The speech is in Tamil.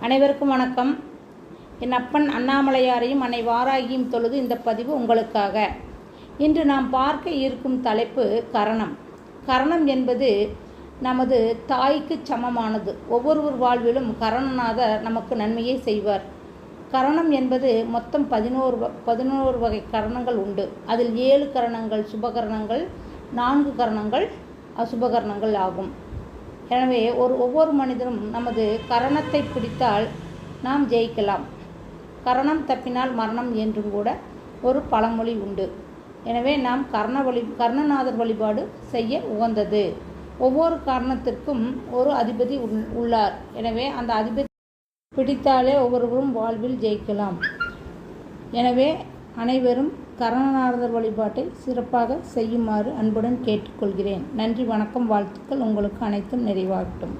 அனைவருக்கும் வணக்கம். என் அப்பன் அண்ணாமலையாரையும் அன்னை வாராகியும் தொழுது இந்த பதிவு உங்களுக்காக. இன்று நாம் பார்க்க இருக்கும் தலைப்பு கரணம். கரணம் என்பது நமது தாய்க்கு சமமானது. ஒவ்வொருவர் வாழ்விலும் கரணநாதர் நமக்கு நன்மையை செய்வார். கரணம் என்பது மொத்தம் பதினோரு வ- பதினோரு வகை கரணங்கள் உண்டு. அதில் ஏழு கரணங்கள் சுபகரணங்கள் நான்கு கரணங்கள் அசுபகரணங்கள் ஆகும். எனவே ஒரு ஒவ்வொரு மனிதரும் நமது கரணத்தை பிடித்தால் நாம் ஜெயிக்கலாம். கரணம் தப்பினால் மரணம் என்றும் கூட ஒரு பழமொழி உண்டு. எனவே நாம் கர்ண வழி கர்ணநாதர் வழிபாடு செய்ய உகந்தது. ஒவ்வொரு காரணத்திற்கும் ஒரு அதிபதி உள்ளார். எனவே அந்த அதிபதி பிடித்தாலே ஒவ்வொருவரும் வாழ்வில் ஜெயிக்கலாம். எனவே அனைவரும் கரணநாதர் வழிபாட்டை சிறப்பாக செய்யுமாறு அன்புடன் கேட்டுக்கொள்கிறேன். நன்றி வணக்கம் வாழ்த்துக்கள். உங்களுக்கு அனைத்தும் நிறைவாகட்டும்.